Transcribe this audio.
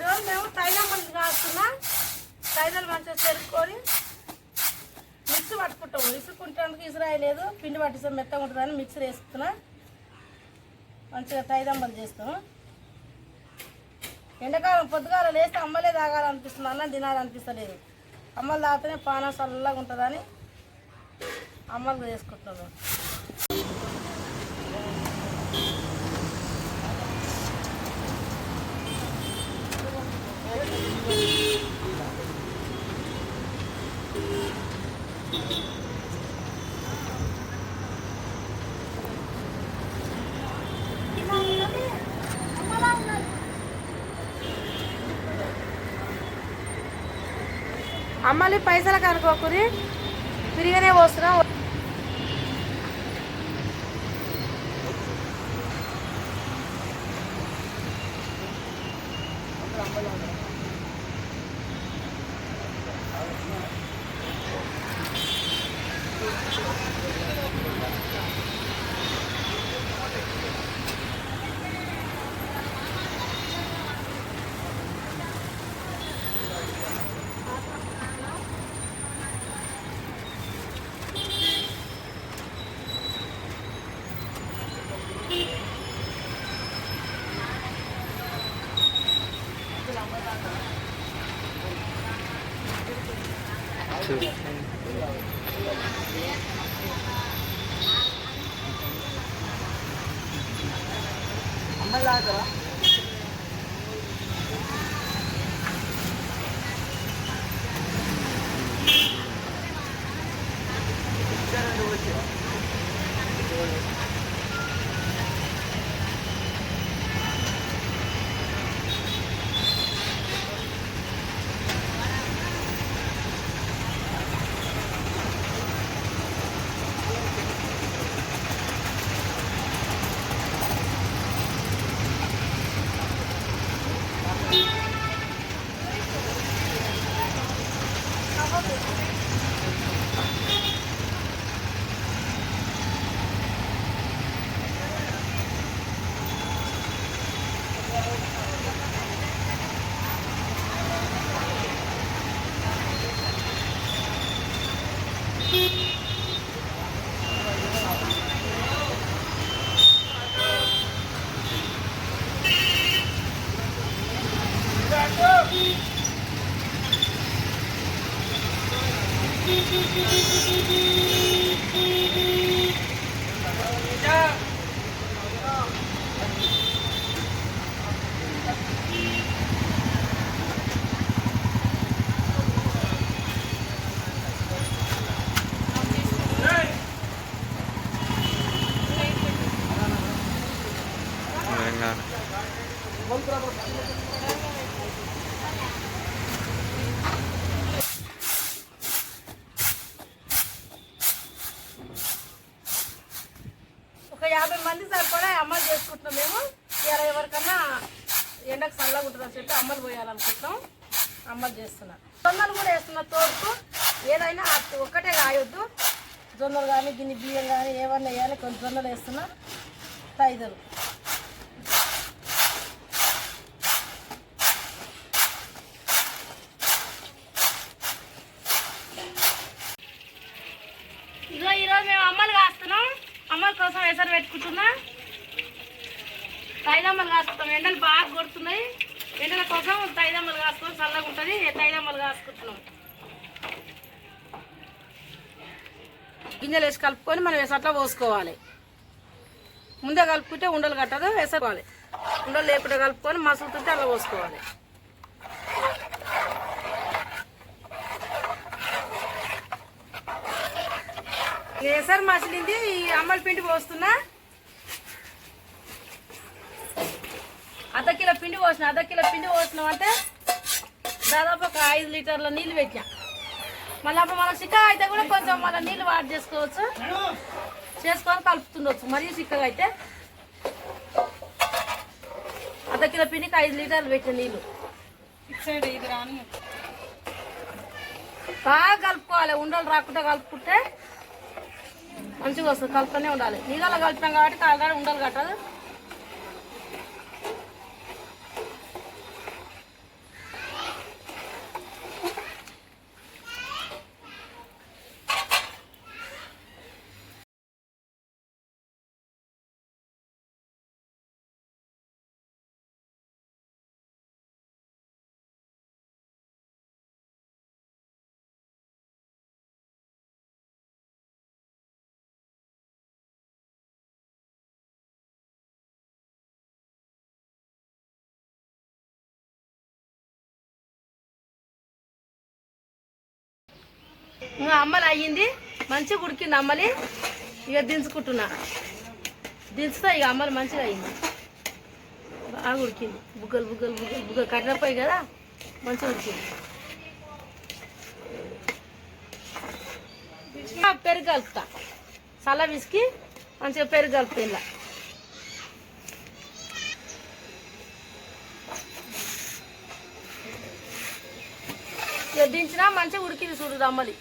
ఈరోజు మేము తైలం మంచి కాస్తున్నా. తైలం మంచిగా చెరుక్కొని మిక్సీ పట్టుకుంటాము విసుకుంటానికి ఇసురాయలేదు పిండి పట్టిస్తే మెత్తగా ఉంటుందని మిక్సీ వేసుకున్నా మంచిగా తైదమ్మలు చేస్తాము ఎండాకాలం పొద్దుగాల లేస్తే అమ్మలే తాగాలనిపిస్తుంది. అన్నం తినాలనిపిస్తలేదు. అమ్మలు తాగితేనే పానం చల్లగా ఉంటుందని అమ్మలు చేసుకుంటున్నాం. అమ్మాలి పైసలకు అనుకోకుని తిరిగానే పోస్తున్నాం తెలంగాణ ఎండకు చల్లగా ఉంటుందని చెప్పి అమ్మలు పోయాలనుకుంటున్నాం. అమ్మలు చేస్తున్నా. జొన్నలు కూడా వేస్తున్నా తోడుకు. ఏదైనా ఒక్కటే కాయొద్దు. జొన్నలు కానీ గిన్నె బియ్యం కానీ ఏమన్నా వేయాలి. కొన్ని జొన్నలు వేస్తున్నా. తైదలు ఇదిగో ఈరోజు మేము అమ్మలు కాస్తున్నాం. అమ్మల కోసం ఎసరు పెట్టుకుంటున్నా. తైదమ్మలు కాసుకుంటాం ఎండలు బాగా కొడుతున్నాయి. ఎండల కోసం తైదమ్మలు కాసుకొని చల్లగా ఉంటుంది. తైదమ్మలు కాసుకుంటున్నాం? గింజలు వేసి కలుపుకొని మనం ఎసట్లో పోసుకోవాలి. ముందే కలుపుకుంటే ఉండలు కట్టదు వేసుకోవాలి. ఉండలు లేకుండా కలుపుకొని మసులుతుంటే అలా పోసుకోవాలి. ఎసరు మసిలింది? ఈ అమ్మల పిండి పోస్తున్నా అర్ధ కిలో పిండి పోసిన అర్ధ కిలో పిండి పోసినాం అంటే దాదాపు ఒక ఐదు లీటర్ల నీళ్ళు పెట్టినా. మళ్ళీ అప్పుడు మనం చిక్కగా అయితే కూడా కొంచెం మళ్ళీ నీళ్ళు వాడి చేసుకోవచ్చు. చేసుకొని కలుపుతుండొచ్చు. మరీ చిక్కగా అయితే అర్ధ కిలో పిండికి ఐదు లీటర్లు పెట్టిన నీళ్ళు. బాగా కలుపుకోవాలి. ఉండలు రాకుండా కలుపుకుంటే మంచిగా వస్తుంది. కలుపుతూనే ఉండాలి. నీళ్ళలో కలిపినాం కాబట్టి కాలగానే ఉండలు కట్టదు. అమ్మలు అయ్యింది. మంచిగా ఉడికింది అమ్మలి. ఇక దించుకుంటున్నా. దించుతా ఇక అమ్మలు మంచిగా అయ్యింది. బాగా ఉడికింది. బుగ్గలు బుగ్గలు బుగ్గలు బుగ్గలు కట్టినపోయి కదా మంచిగా ఉడికింది. పెరుగు కలుపుతా. చల్ల విసికి మంచిగా పెరుగు కలుపుతా ఇలా. ఇక దించినా మంచిగా ఉడికింది చూడు అమ్మలి.